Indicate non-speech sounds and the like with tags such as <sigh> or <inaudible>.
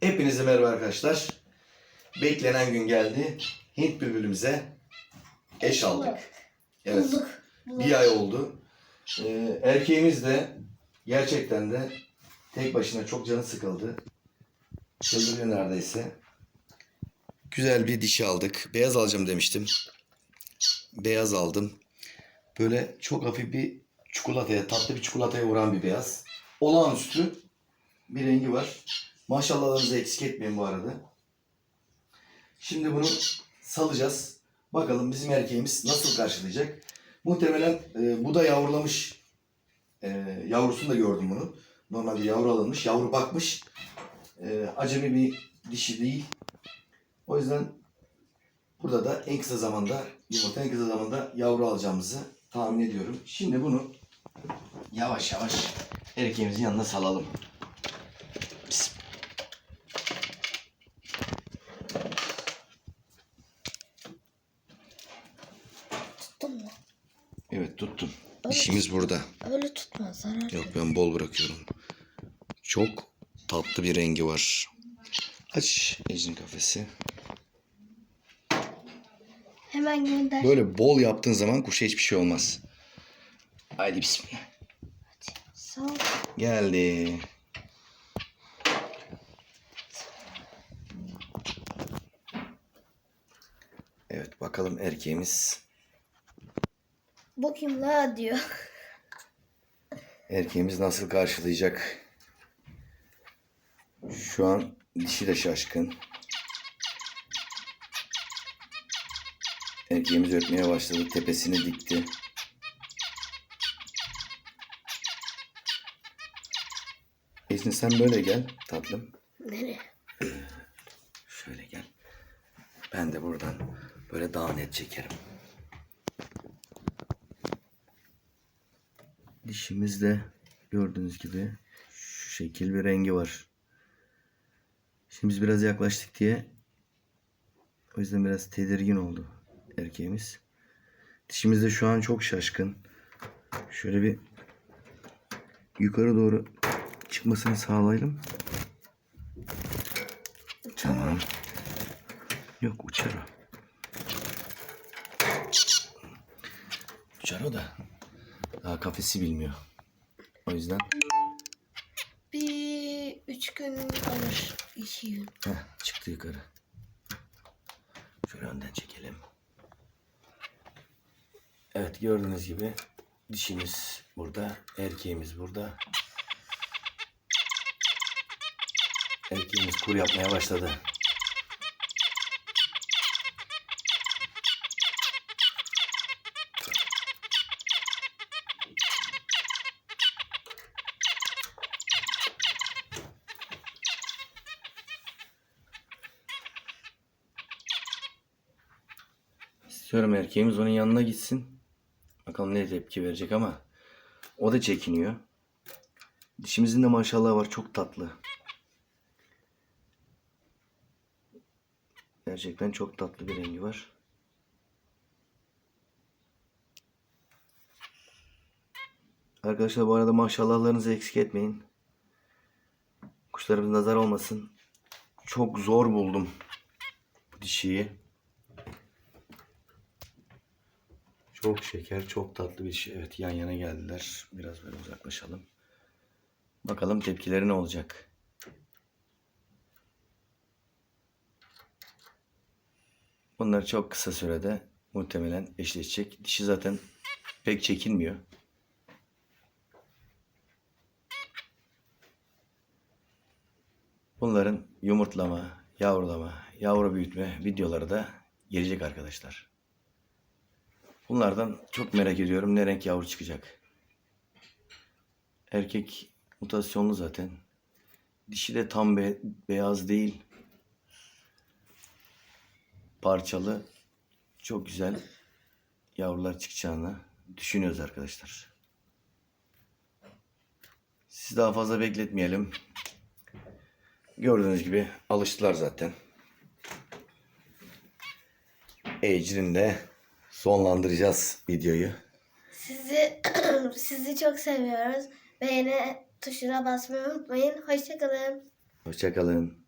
Hepinize merhaba arkadaşlar. Beklenen gün geldi. Hint bülbülümüze eş aldık. Evet. Bir ay oldu. Ee, erkeğimiz de gerçekten de tek başına çok canı sıkıldı. Çıldırıyor neredeyse. Güzel bir dişi aldık. Beyaz alacağım demiştim. Beyaz aldım. Böyle çok hafif bir çikolataya, tatlı bir çikolataya vuran bir beyaz. Olağanüstü bir rengi var. Maşallahlarınızı eksik etmeyin bu arada. Şimdi bunu salacağız. Bakalım bizim erkeğimiz nasıl karşılayacak. Muhtemelen e, bu da yavrulamış. E, yavrusunu da gördüm bunu. Normalde yavru alınmış, yavru bakmış. E, acemi bir dişi değil. O yüzden burada da en kısa zamanda yumurta en kısa zamanda yavru alacağımızı tahmin ediyorum. Şimdi bunu yavaş yavaş erkeğimizin yanına salalım. Tuttun mu? Evet tuttum. Evet. Dişimiz burada. Öyle tutma zarar. Yok ben bol bırakıyorum. Çok tatlı bir rengi var. Aç Ecin kafesi. Hemen gönder. Böyle bol yaptığın zaman kuşa hiçbir şey olmaz. Haydi bismillah. Sağ ol. Geldi. Evet bakalım erkeğimiz. Bakayım la diyor. Erkeğimiz nasıl karşılayacak? Şu an dişi de şaşkın. Erkeğimiz ötmeye başladı. Tepesini dikti. Esin sen böyle gel tatlım. Nereye? Şöyle gel. Ben de buradan böyle daha net çekerim. Dişimizde gördüğünüz gibi şu şekil bir rengi var. Şimdi biz biraz yaklaştık diye o yüzden biraz tedirgin oldu erkeğimiz. Dişimiz de şu an çok şaşkın. Şöyle bir yukarı doğru çıkmasını sağlayalım. Tamam. Yok uçar o. Uçar o da. Daha kafesi bilmiyor. O yüzden Bir üç gün alır. İki gün. heh, çıktı yukarı. Şöyle önden çekelim. Evet gördüğünüz gibi dişimiz burada, erkeğimiz burada. Erkeğimiz kur yapmaya başladı. İstiyorum erkeğimiz onun yanına gitsin. Bakalım ne tepki verecek ama o da çekiniyor. Dişimizin de maşallah var çok tatlı. Gerçekten çok tatlı bir rengi var. Arkadaşlar bu arada maşallahlarınızı eksik etmeyin. Kuşlarımız nazar olmasın. Çok zor buldum bu dişiyi. Çok şeker, çok tatlı bir şey. Evet yan yana geldiler. Biraz böyle uzaklaşalım. Bakalım tepkileri ne olacak. Bunlar çok kısa sürede muhtemelen eşleşecek. Dişi zaten pek çekinmiyor. Bunların yumurtlama, yavrulama, yavru büyütme videoları da gelecek arkadaşlar. Bunlardan çok merak ediyorum ne renk yavru çıkacak. Erkek mutasyonlu zaten. Dişi de tam be- beyaz değil. Parçalı. Çok güzel yavrular çıkacağını düşünüyoruz arkadaşlar. Sizi daha fazla bekletmeyelim. Gördüğünüz gibi alıştılar zaten. Ecrin de sonlandıracağız videoyu. Sizi <clears throat> sizi çok seviyoruz. Beğeni tuşuna basmayı unutmayın. Hoşçakalın. Hoşçakalın.